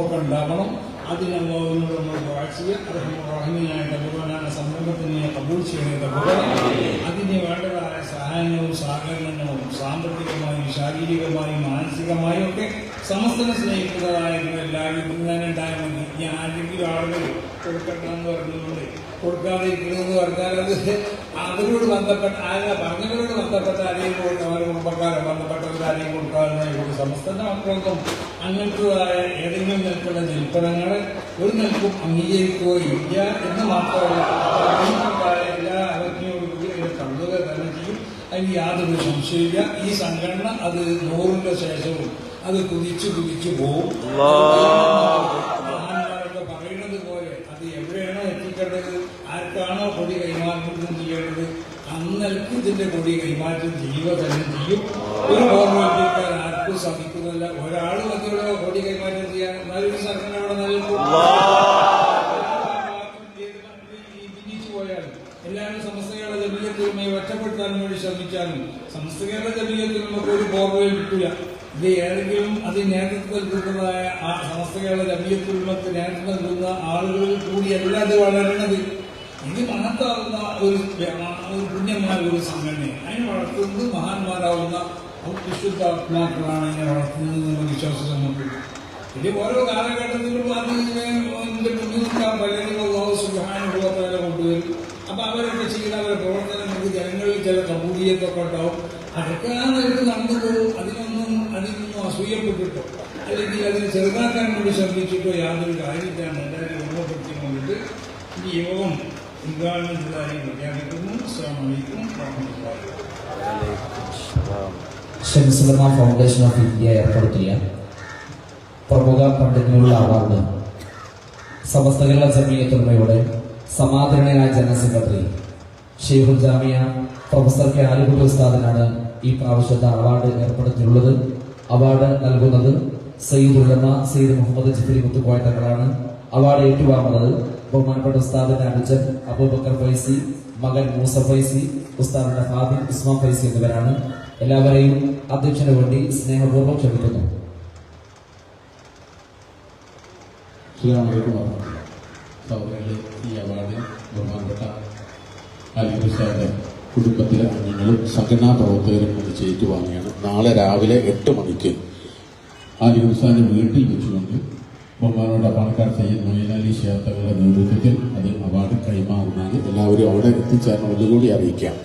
ഉറപ്പൊക്കെ ഉണ്ടാവണം അതിന് അള്ളാഹുവിനോട് നമ്മൾ റഹ്മാനായ തമ്പുരാനാണ് സംരംഭത്തിനെ കബൂൾ ചെയ്യേണ്ട ഭഗവാൻ അതിന് വേണ്ടതായ സഹായങ്ങളും സഹകരണങ്ങളും സാമ്പത്തികമായും ശാരീരികമായും മാനസികമായും ഒക്കെ സമസ്തനെ സ്നേഹിക്കുന്നതായ എല്ലാവരും ഉണ്ടായ മതി. ഞാൻ ആരെങ്കിലും ആളുകൾ കൊടുക്കണ്ടെന്ന് പറഞ്ഞുകൊണ്ട് കൊടുക്കാതെ ഇരിക്കണമെന്ന് പറഞ്ഞാൽ അത് അവരോട് ബന്ധപ്പെട്ട ആരാ പറഞ്ഞവരോട് ബന്ധപ്പെട്ട ആരെയും കൊടുക്കുക അവരുടെ കുടുംബക്കാരെ ബന്ധപ്പെട്ടവർ ആരെയും കൊടുക്കാതെ സമസ്തന്റെ മക്കൾക്കും അങ്ങനത്തതായ ഏതെങ്കിലും നിൽക്കുന്ന നിൽപ്പനങ്ങളെ ഒരു നിൽക്കും അംഗീകരിക്കുകയില്ല എന്ന് മാത്രമല്ല എല്ലാ അവജ്ഞയോടുകൂടി തള്ളുക തന്നെ ചെയ്യും. അതിന് യാതൊരു സംശയമില്ല ഈ സംഘടന അത് നൂറിന്റെ ശേഷവും അത് കുതിച്ചു കുതിച്ചു പോകും ഇതിന്റെ കൂടി കൈമാറ്റം ചെയ്യുക തന്നെ ചെയ്യും. ഒരു ഓർമ്മക്കാൻ ആർക്കും സാധിക്കുന്നില്ല. ഒരാൾ മതിയുടെ കോടി കൈമാറ്റം ചെയ്യാൻ നല്ലൊരു സംഘടന അവിടെ നിലനിൽക്കും പോയാലും എല്ലാവരും സമസ്തകളുടെ ജമീയത്തിലുമായി ഒറ്റപ്പെടുത്താൻ വേണ്ടി ശ്രമിച്ചാലും സമസ്തകളുടെ ജമീയത്തിൽ നമുക്ക് ഒരു പോർവയിൽ കിട്ടില്ല ഇത് ഏതെങ്കിലും അത് നേതൃത്വം നൽകുന്നതായ ആ സംസ്ഥകളുടെ ജമീയത്തിൽ നമുക്ക് നേതൃത്വം നൽകുന്ന ആളുകളിൽ കൂടിയല്ല അത് വളരണത്. ഇത് മഹത്താവുന്ന ഒരു പുണ്യമായ ഒരു സംഘടനയെ. അതിനെ വളർത്തുന്നത് മഹാന്മാരാവുന്ന വിശുദ്ധാത്മാക്കളാണ് അതിനെ വളർത്തുന്നത് എന്നുള്ള വിശ്വാസം നമുക്ക് ഇത് ഓരോ കാലഘട്ടത്തിലും അത് ഇതിന്റെ മുന്നിൽ നിൽക്കാൻ പലരും സുബ്ഹാനഹുവതആല കൊണ്ടുവരും. അപ്പൊ അവരൊക്കെ ചെയ്യുന്ന അവരുടെ പ്രവർത്തനങ്ങൾക്ക് ജനങ്ങളിൽ ചില കബൂലിയത്തൊക്കെ ഉണ്ടാവും അതൊക്കെ നിലയ്ക്ക് നടന്നു പോകും അതിനൊന്നും അതിനൊന്നും അസൂയപ്പെട്ടിട്ടോ അല്ലെങ്കിൽ അതിനെ ചെറുതാക്കാൻ വേണ്ടി ശ്രമിച്ചിട്ടോ യാതൊരു കാര്യത്തിലാണ് എല്ലാവരും ഓർമ്മപ്പെടുത്തിക്കൊണ്ടിട്ട് ഈ യോഗം ഉദ്ഘാടനം ചെയ്തതായി പ്രഖ്യാപിക്കുന്നു. വാഹമത്തുള്ളാഹി ഷംസുലമ ഫൗണ്ടേഷൻ ഓഫ് ഇന്ത്യ ഏർപ്പെടുത്തിയ പ്രമുഖ പണ്ഡിതനുള്ള അവാർഡ് സമസ്ത കേരള ജമിയത്തുമ്മയുടെ സമാദരണീയനായ ജനറൽ സെക്രട്ടറി ഷെയ്ഖുൽ ജാമിയ പ്രൊഫസർ കെ ആലിക്കുട്ടി ഉസ്താദിനാണ് ഈ പ്രാവശ്യത്തെ അവാർഡ് ഏർപ്പെടുത്തിയിട്ടുള്ളത്. അവാർഡ് നൽകുന്നത് സയ്യിദ് ഉലമ സയ്യിദ് മുഹമ്മദ് ജിഫരി മുത്തുക്കോയ തങ്ങളാണ് അവാർഡ് ഏറ്റുവാങ്ങുന്നത് ബഹുമാനപ്പെട്ട ഉസ്താദിന്റെ അനുജൻ അബൂബക്കർ ഫൈസി മകൻ മൂസ ഫൈസി ഉസ്താദിന്റെ ഫാദിൻ ഉസ്മാൻ ഫൈസി എന്നിവരാണ്. എല്ലാവരെയും അധ്യക്ഷന് വേണ്ടി സ്നേഹപൂർവം ക്ഷണിക്കുന്നു. കുടുംബത്തിലെ അംഗങ്ങളും സംഘടനാ പ്രവർത്തകരും അത് വാങ്ങിയാണ് നാളെ രാവിലെ എട്ട് മണിക്ക് ആ അലിഖുസാന്റെ വീട്ടിൽ വെച്ചുകൊണ്ട് ബഹുമാനപ്പെട്ട പാണക്കാട് ചെയ്യുന്ന മൊയ്നാലി ഷിയാത്തകളുടെ നേതൃത്വത്തിൽ അത് അവാർഡ് കൈമാറുന്നതാണ് എല്ലാവരും അവിടെ എത്തിച്ചേർന്ന് ഒന്നുകൂടി അറിയിക്കാം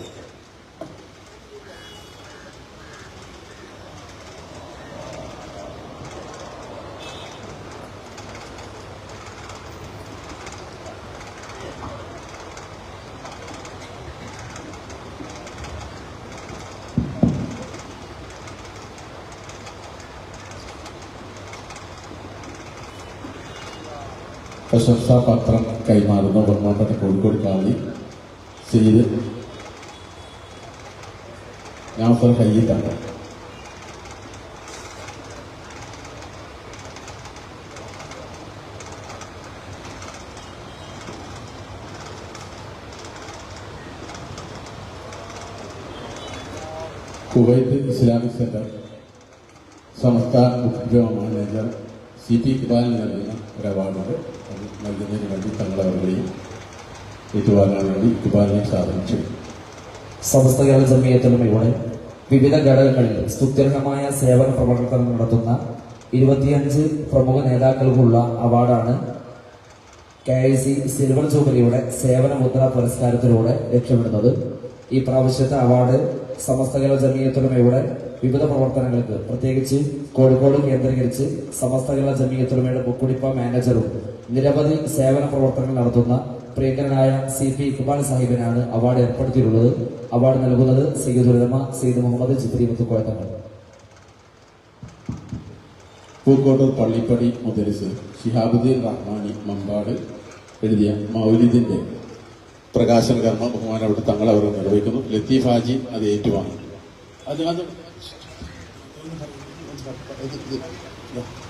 പ്രശംസാ പത്രം കൈമാറുന്ന ബഹുമാനപ്പെട്ട കോഴിക്കോട് കാളി സെയ്ത് നാഫർ കയ്യിത്താണ് കുവൈത്ത് ഇസ്ലാമിക് സെന്റർ സംസ്ഥാന ഉപഗ്രഹ മാനേജർ സി പി ഇക്ബാലിന് നൽകുന്ന ഒരു അവാർഡുണ്ട് അത് നൽകുന്നതിന് വേണ്ടി തങ്ങളവരുടെയും ഏറ്റുവാങ്ങാൻ വേണ്ടി ഇക്ബാലിനെ ചെയ്യും സമസ്ത കേരള ജമിയത്തുമ്മയുടെ വിവിധ ഘടകങ്ങളിൽ സ്തുത്യർഹമായ സേവന പ്രവർത്തനം നടത്തുന്ന ഇരുപത്തിയഞ്ച് പ്രമുഖ നേതാക്കൾക്കുള്ള അവാർഡാണ് കെ ഐ സി സിൽവർ ജൂബിലിയുടെ സേവന മുദ്ര പുരസ്കാരത്തിലൂടെ ലക്ഷ്യമിടുന്നത്. ഈ പ്രാവശ്യത്തെ അവാർഡ് സമസ്ത കേരള ജമിയത്തുലമയുടെ വിവിധ പ്രവർത്തനങ്ങൾക്ക് പ്രത്യേകിച്ച് കോഴിക്കോട് കേന്ദ്രീകരിച്ച് സമസ്ത കേരള ജമിയത്തുലമയുടെ ബുക്കുടിപ്പ മാനേജറും നിരവധി സേവന പ്രവർത്തനങ്ങൾ നടത്തുന്ന പ്രിയങ്കരനായ സി പി ഇക്ബാൽ സാഹിബിനാണ് അവാർഡ് ഏർപ്പെടുത്തിയിട്ടുള്ളത്. അവാർഡ് നൽകുന്നത് സയ്യിദ് ഉലമ സയ്യിദ് മുഹമ്മദ് ജിബ്രി മുത്തുക്കോയത്തങ്ങൾ. പൂക്കോട്ടൂർ പള്ളിപ്പടി മുദരിസ് ഷിഹാബുദ്ദീൻ റഹ്മാനി മമ്പാട് എഴുതിയ മൗലിദിന്റെ പ്രകാശന കർമ്മ ബഹുമാനപ്പെട്ട തങ്ങൾ അവർ നിർവഹിക്കുന്നു. ലത്തീഫ് ഹാജി അത് ഏറ്റുവാങ്ങി. അത് അത് ini hari ini untuk edit gitu. Ya.